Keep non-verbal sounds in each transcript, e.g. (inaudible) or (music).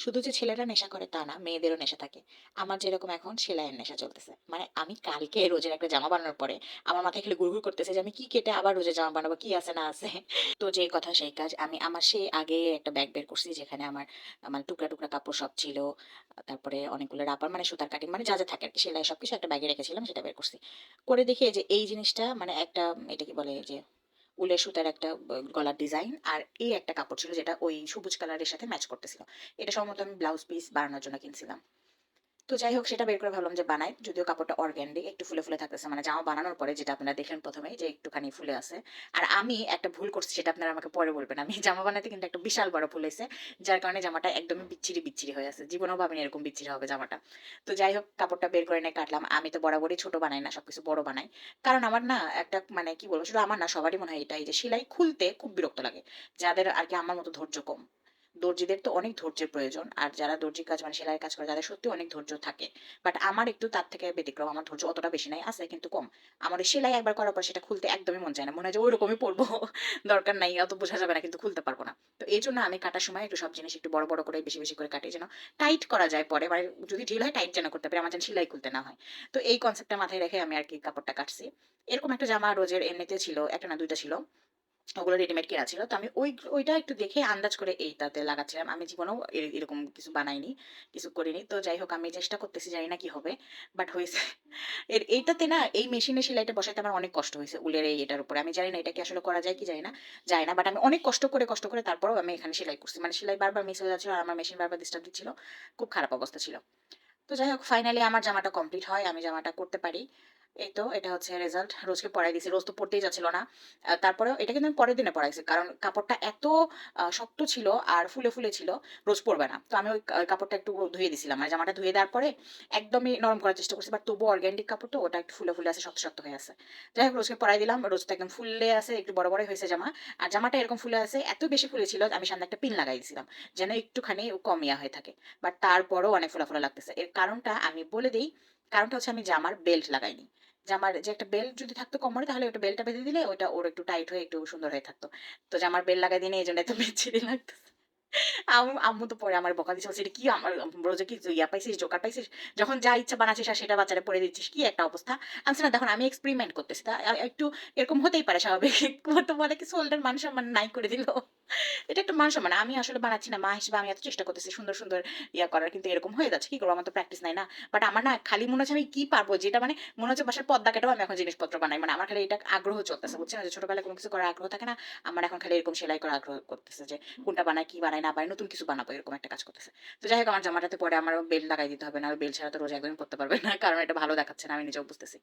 শুধু যে ছেলেরা নেশা করে তা না, মেয়েদেরও নেশা থাকে। আমার যেরকম এখন, সেলাইয়ের নেশা চলতেছে। মানে আমি কালকে রোজের একটা জামা বানানোর পরে আমার মাথায় খেলে গুড়গুড় করতেছে যে আমি কি কেটে আবার রোজের জামা বানাবো, কি আছে না আছে। তো যে কথা সেই কাজ, আমি আমার সেই আগে একটা ব্যাগ বের করছি যেখানে আমার মানে টুকরা টুকরা কাপড় সব ছিল। তারপরে অনেকগুলো রাবার মানে সুতার কাটিং মানে যা যা থাকে আর কি, সেলাই সব কিছু একটা ব্যাগে রেখেছিলাম, সেটা বের করছি। করে দেখি যে, এই জিনিসটা মানে একটা, এটা কি বলে যে উলের সুতার একটা গলার ডিজাইন আর এই একটা কাপড় ছিল যেটা ওই সবুজ কালারের সাথে ম্যাচ করতেছিল। এটা সম্ভবত আমি ব্লাউজ পিস বানানোর জন্য কিনছিলাম। তো যাই হোক, সেটা বের করে ভাবলাম যে বানাই। যদিও কাপড়টা অর্গ্যান্ডিক একটু ফুলে ফুলে থাকতেছে। মানে জামা বানানোর পরে যেটা আপনারা দেখলেন প্রথমেই যে একটুখানি ফুলে আছে। আর আমি একটা ভুল করছি, সেটা আপনারা আমাকে পরে বলবেন। আমি (laughs) জামা বানাতে কিন্তু একটা বিশাল বড় ফুল হয়েছে, যার কারণে জামাটা একদমই বিচ্ছিরি বিচ্ছিরি হয়ে আছে। জীবনেও ভাবিনি এরকম বিচ্ছিরি হবে জামাটা। তো যাই হোক, কাপড়টা বের করে নিয়ে কাটলাম। আমি তো বরাবরই ছোট বানাই না, সবকিছু বড় বানাই। কারণ আমার না একটা মানে কি বলব, শুধু আমার না, সবারই মনে হয় এটাই যে, সেলাই খুলতে খুব বিরক্ত লাগে। যাদের আর কি আমার মতো ধৈর্য কম। দর্জিদের তো অনেক ধৈর্যের প্রয়োজন। আর যারা দর্জির কাজ মানে সেলাইয়ের কাজ করে, তাদের সত্যি অনেক ধৈর্য থাকে। বাট আমার একটু তার থেকে ব্যতিক্রম, আমার ধৈর্য অতটা বেশি নাই, আছে কিন্তু কম। আমার সেলাই একবার করার পর সেটা খুলতে একদমই মন চায় না। মনে হয় যে ওই রকমই পড়ব (laughs) দরকার নাই, অত বোঝা যাবে না, কিন্তু খুলতে পারব না। তো এই জন্য আমি কাটার সময় একটু সব জিনিস একটু বড় বড় করে, বেশি বেশি করে কাটি যেন টাইট করা যায় পরে। মানে যদি ঢিল হয় টাইট যেন করতে পারে, আমার যেন সেলাই খুলতে না হয়। তো এই কনসেপ্টটা মাথায় রেখে আমি আর কি কাপড়টা কাটছি। এরকম একটা জামা রোজের এমনিতে ছিল, একটা না দুইটা ছিল। ওগুলো রেডিমেড কেনা ছিল। তো আমি ওই ওইটা একটু দেখে আন্দাজ করে এইটাতে লাগাচ্ছিলাম। আমি জীবনেও এরকম কিছু বানাইনি, কিছু করিনি। তো যাই হোক, আমি চেষ্টা করতেছি, জানি না কি হবে। বাট হয়েছে। এর, এইটাতে না, এই মেশিনে সেলাইটা বসাতে আমার অনেক কষ্ট হয়েছে, উলের এই এটার উপরে। আমি জানি না এটা কি আসলে করা যায় কি জানি না, যায় না। বাট আমি অনেক কষ্ট করে কষ্ট করে তারপরেও আমি এখানে সেলাই করছি। মানে সেলাই বারবার মিস হয়ে যাচ্ছিল আর আমার মেশিন বারবার ডিস্টার্ব দিচ্ছিল। খুব খারাপ অবস্থা ছিল। তো যাই হোক ফাইনালি আমার জামাটা কমপ্লিট হয়। আমি জামাটা করতে পারি। এই তো এটা হচ্ছে রেজাল্ট রোজকে পড়াই দিয়েছি রোজ তো পড়তেই যাচ্ছিল না। আহ, তারপরেও এটা কিন্তু আমি পরের দিনে পড়াইছি কারণ কাপড়টা এত শক্ত ছিল আর ফুলে ফুলে ছিল রোজ পরবে না। তো আমি ওই কাপড়টা একটু ধুয়ে দিছিলাম মানে জামাটা ধুয়ে দেওয়ার পরে একদমই নরম করার চেষ্টা করছি বাট তবুও অর্গ্যানিক কাপড় তো ওটা একটু ফুলে ফুলে আছে শক্ত শক্ত হয়ে আছে। যাই হোক রোজকে পরাই দিলাম রোজ তো একদম ফুলে আছে একটু বড় বড় হয়েছে জামা। আর জামাটা এরকম ফুলে আছে এত বেশি ফুলে ছিল আমি সামনে একটা পিন লাগাই দিয়েছিলাম যেন একটুখানি কমিয়া হয়ে থাকে। বাট তারপরও অনেক ফোলা ফোলা লাগতেছে। এর কারণটা আমি বলে দিই কারণটা হচ্ছে আমি জামার বেল্ট লাগাইনি। জামার যে একটা বেল্ট যদি থাকতো কোমরে, তাহলে ওটা বেল্টটা বেঁধে দিলে ওটা ওর একটু টাইট হয়ে একটু সুন্দর হয়ে থাকতো। তো জামার বেল্ট লাগাই দিনে এই জন্য এত বিচ্ছিরি লাগতেছে আম্মু তো পরে আমার বকা দিচ্ছে কি আমার রোজে কি ইয়া পাইছিস জোকার পাইছিস? যখন যা ইচ্ছা বানাচ্ছিস আর সেটা বাচ্চারা পরে দিচ্ছিস, কি একটা অবস্থা? আমি না দেখুন আমি এক্সপেরিমেন্ট করতেছি। তা একটু এরকম হতেই পারে স্বাভাবিক। (laughs) তো বলে কি সোল্ডার মান সম্মান নাই করে দিল। এটা একটু মান সম্মান। আমি আসলে বানাচ্ছি না, মা হিসেবে আমি এত চেষ্টা করতেছি সুন্দর সুন্দর ইয়া করার, কিন্তু এরকম হয়ে যাচ্ছে। কি করব? আমার তো প্র্যাকটিস নাই না। বাট আমার না খালি মনে হচ্ছে আমি কি পারব? যেটা মানে মনে হচ্ছে বাসার পদ্মা কেটেও আমি এখন জিনিসপত্র বানাই। মানে আমার খালি এটা আগ্রহ চলতেছে, বুঝছেন? না যে ছোটবেলায় কোনো কিছু করার আগ্রহ থাকে না। আমার এখন খালি এরকম সেলাই করার আগ্রহ করতেছে যে কোনটা বানাই, কি বানাই, না বানাই, নতুন কিছু বানাবো, এরকম একটা কাজ করতেছে। তো যাই হোক, আমার জামাটাতে পরে আমার বেল লাগাই দিতে হবে না বেল ছাড়া তো রোজ একদমই করতে পারবে না। কারণ এটা ভালো দেখাচ্ছে না, আমি নিজেও বুঝতেছি।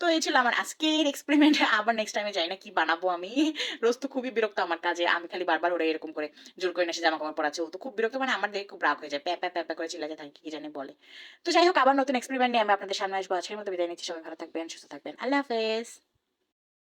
তো এই ছিল আমার আজকের এক্সপেরিমেন্ট আবার নেক্সট টাইমে যাই না কি বানাবো আমি। রোজ তো খুবই বিরক্ত আমার কাজে, আমি খালি বারবার ওরা এরকম করে জোর করে এসে জামা কাপড় পরাচ্ছে। ও তো খুব বিরক্ত মানে আমার দেখে খুব রাগ হয়ে যায়। প্যা প্যা করে চিল্লাতে থাকে কি জানে বলে। তো যাই হোক, আবার নতুন এক্সপেরিমেন্ট নিয়ে আমি আপনাদের সামনে আসব। আজকের মতো বিদায় নিচ্ছি। সবাই ভালো থাকবেন, সুস্থ থাকবেন। আল্লাহ হাফেজ।